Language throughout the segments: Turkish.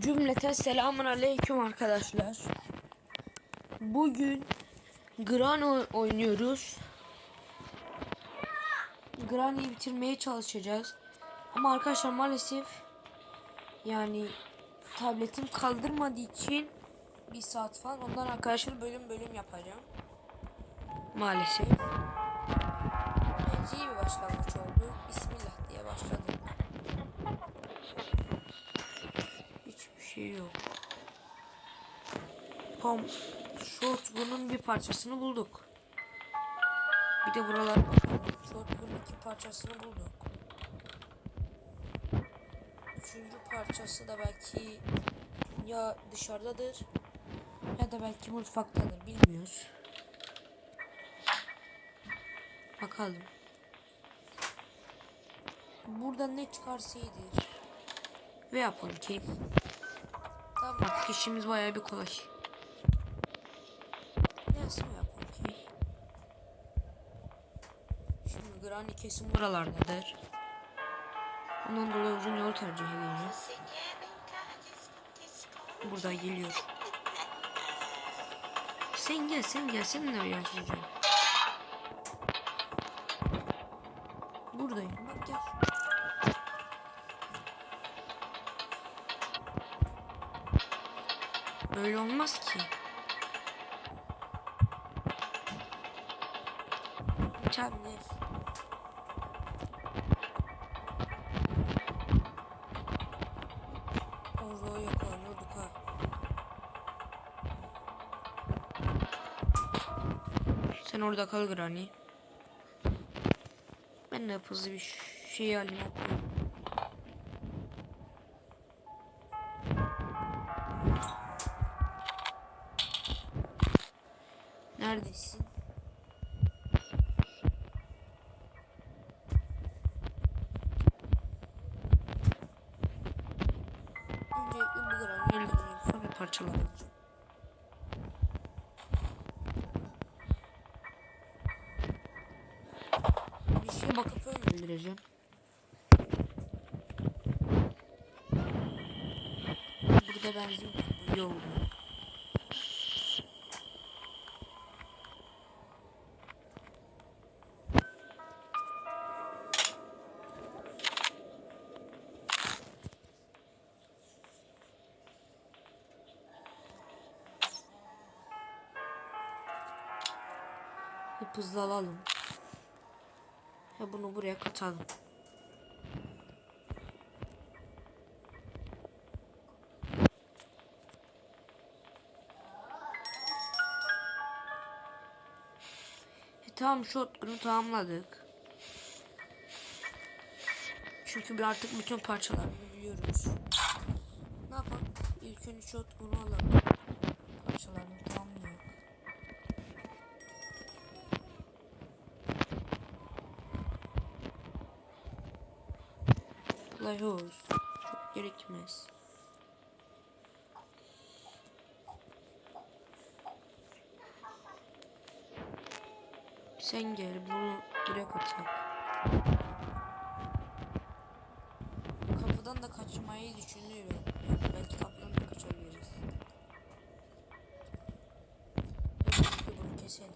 Cümleten selamun aleyküm arkadaşlar. Bugün Gran oy- oynuyoruz. Granny'i bitirmeye çalışacağız. Ama arkadaşlar maalesef yani tabletim kaldırmadığı için bir saat falan ondan arkadaşlar bölüm bölüm yapacağım. Maalesef. Bence iyi bir başlangıç oldu. Bismillah diye başladım. Hiçbir şey yok. Pom Shotgun'un bir parçasını bulduk. Bir de buralara bakalım. Shotgun'un iki parçasını bulduk. Üçüncü parçası da belki ya dışarıdadır ya da belki mutfaktadır bilmiyoruz. Bakalım. Buradan ne çıkarsa iyidir. Ve yapalım ki. Tamam artık işimiz bayağı bir kolay. Nasıl yapalım ki? Şimdi Granny kesin buralardadır. Ondan dolayı uzun yol tercih edeceğim. Burada geliyor. Sen gel sen gel seninle yaşayacağım. Buradayım Böyle olmaz ki. Mükemmel. Yakalanıyorduk ha. Sen orada kal Granny. Ben de hızlı bir şey haline. Parçalayacağım. Bir şeye bakıp öldüreceğim. Burada benzin yok. Hızlı alalım. Ya bunu buraya katalım. E tamam shotgun'u tamamladık. Çünkü bir artık bütün parçalarını biliyoruz. Ne yapalım? İlk önce shotgun'u alalım. Parçalarını tamamlayalım. Lahoz. Çok gerekmez. Sen gel bunu buraya kaçak. Kapıdan da kaçmayı düşünüyorum. Yani belki kapıdan da kaçabiliriz. Bunu keselim.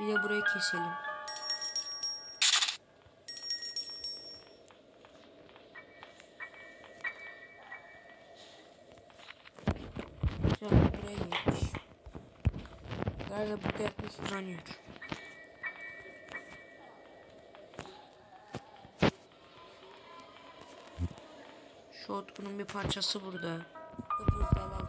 Bir de burayı keselim. Galiba burada yapmış uzanıyor. Shotgun'un bir parçası burada. De alalım.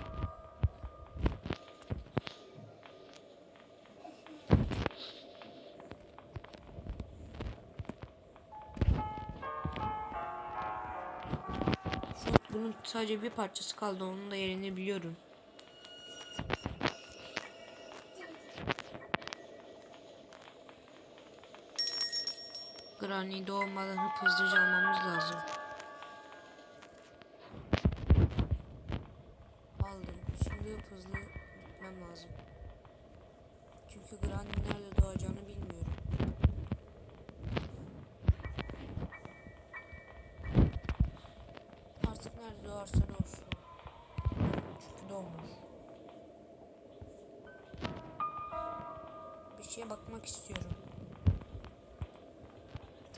Shotgun'un sadece bir parçası kaldı. Onun da yerini biliyorum. Granny doğmadan hızlıca almamız lazım. Aldım. Şimdi hızlı gitmem lazım. Çünkü Granny nerede doğacağını bilmiyorum. Artık Nerede doğarsa doğsun. Çünkü doğmuş. Bir şeye bakmak istiyorum.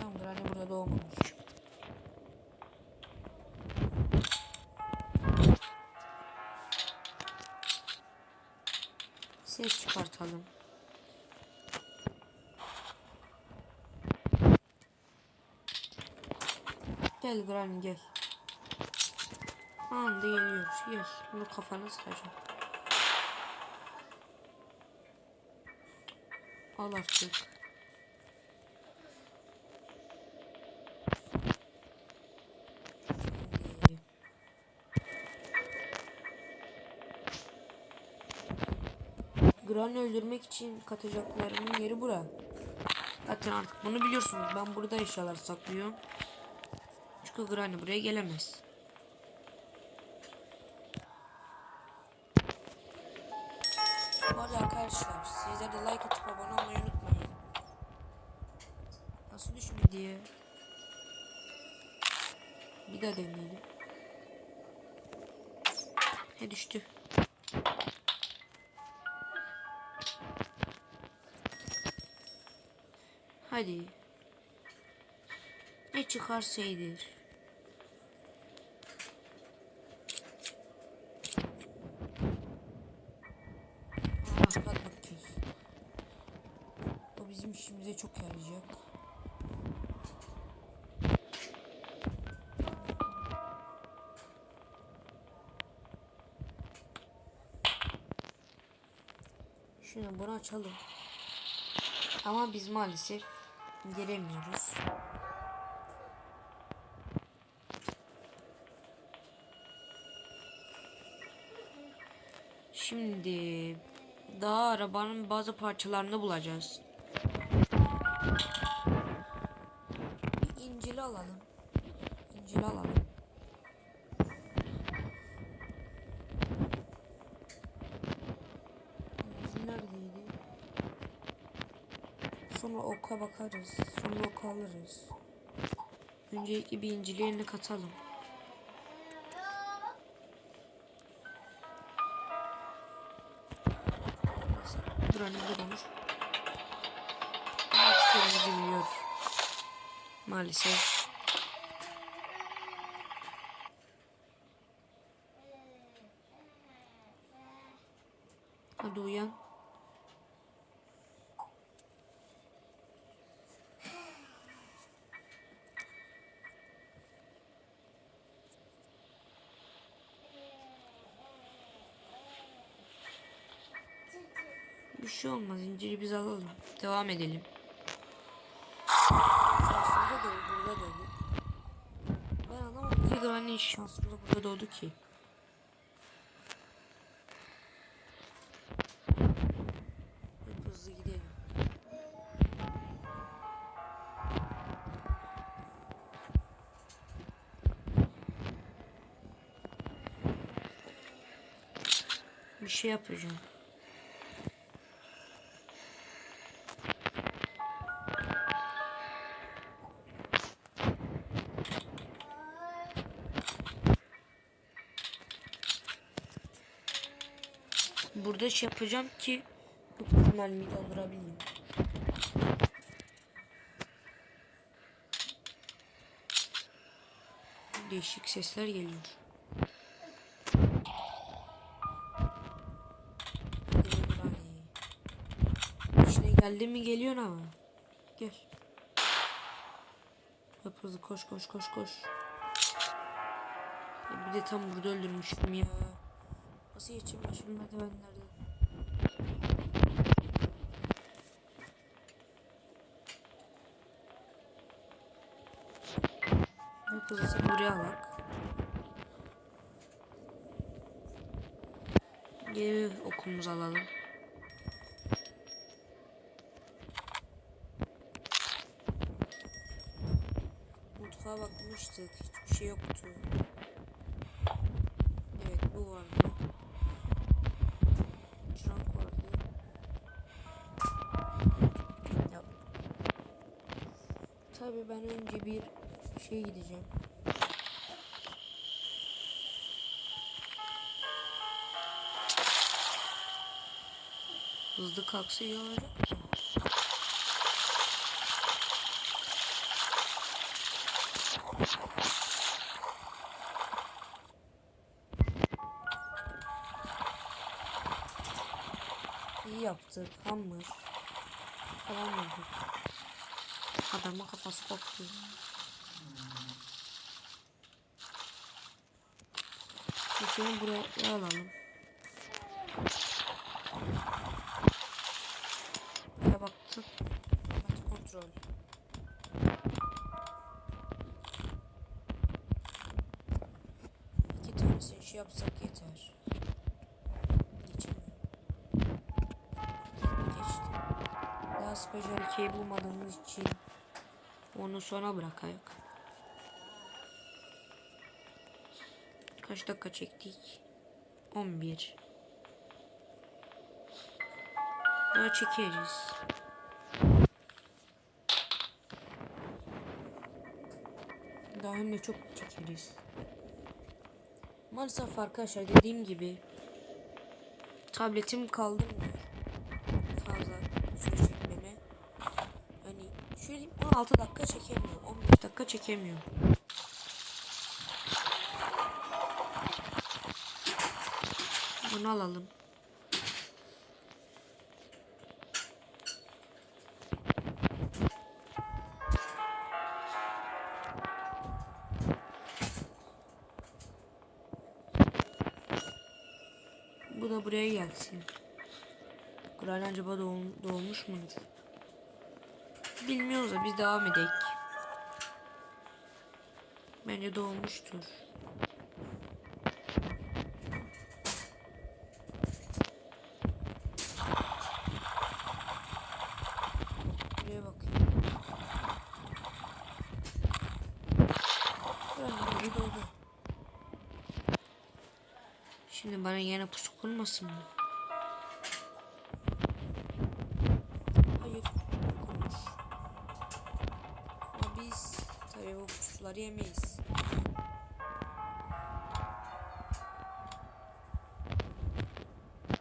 Tam Granny burada doğmamış. Ses çıkartalım. Gel Granny gel. Anda geliyoruz. Gel. Bunu kafana sıkacağım. Al artık. Şimdi. Granny öldürmek için katacaklarımın yeri bura. Zaten artık bunu biliyorsunuz. Ben burada eşyalar saklıyorum. Çünkü Granny buraya gelemez. Bu arada arkadaşlar sizler de like atıp abone olmayı unutmayın. Nasıl düşmedi ya? Bir daha deneyelim. He düştü. Hadi. Ne çıkarsa iyidir. Ah. O bizim işimize çok yarayacak. Şimdi bunu açalım. Ama biz maalesef giremiyoruz. Şimdi daha arabanın bazı parçalarını bulacağız. Bir incili alalım. İncili alalım. İncil neredeydi? Sonra oka bakarız. Sonra oku alırız. Öncelikle bir incili yerine katalım. Anne dur olur. Artık biliyor. Maalesef. Hadi uyan. Bir şey olmaz. İnciri biz alalım. Devam edelim. Şansımıza doğru burada doğdu. Ben anlamadım. Niye Granny şansımıza burada doğdu ki? Hep hızlı gidelim. Bir şey yapacağım. Şey yapacağım ki bu mermiyi doldurabileyim. Değişik sesler geliyor. İşine geldi mi geliyorsun ama. Gel. Yap hızlı koş koş koş koş. Ya bir de tam burada öldürmüştüm ya. Nasıl geçeyim ben şimdi merdivenlerden? Ne kızısı buraya alak. Geri okumuzu alalım. Mutfağa bakmıştık. Hiçbir şey yoktu. Evet bu vardı. Trunk vardı. Tabii ben önce bir şey gideceğim. Hızlı kalksa iyi olacak mı? İyi yaptık. Hamur. Falan oldu. Adamın kafası koptu. Hüseyin'i buraya alalım. Buraya baktık. Otomatik kontrol. İki tanesini şey yapsak yeter. Geçti. Daha special key bulmadığımız için onu sona bırakayak. Kaç dakika çektik? 11. Daha çekeriz. Daha hem de çok çekeriz. Maalesef arkadaşlar dediğim gibi tabletim kaldırmıyor fazla süre çekmeme. Hani şöyle diyeyim 16 dakika çekemiyorum. 15 dakika çekemiyorum. Bunu alalım. Bu da buraya gelsin. Kral acaba doğum, doğmuş mudur? Bilmiyoruz da biz devam edelim. Bence doğmuştur. Buraya bakayım. Kral gibi doğdu. Şimdi bana yine pusu kurmasın mı? Hayır, konuş. Ama biz tabii bu pusuları yemeyiz.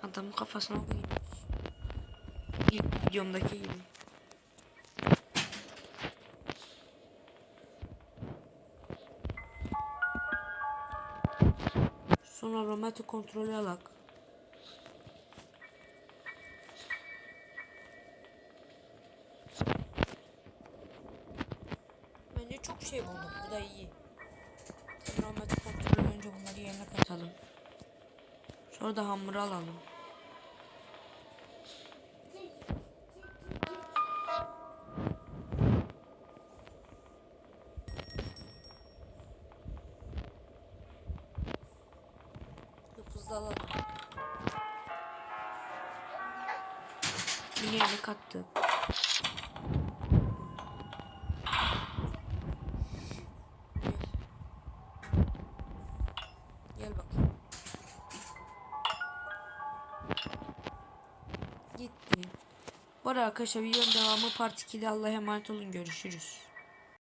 Adamın kafasına gitmiş. İlk videomdaki gibi. Sonra romantik kontrolü alak. Bence çok şey bulduk. Bu da iyi. Tabii romantik kontrolü önce bunları yerine katalım. Sonra da hamuru alalım. Hızlı alalım. Bir yerine kattık. Gel. Gel bakayım. Gitti. Bu arada arkadaşlar videonun devamı part 2'de Allah'a emanet olun. Görüşürüz.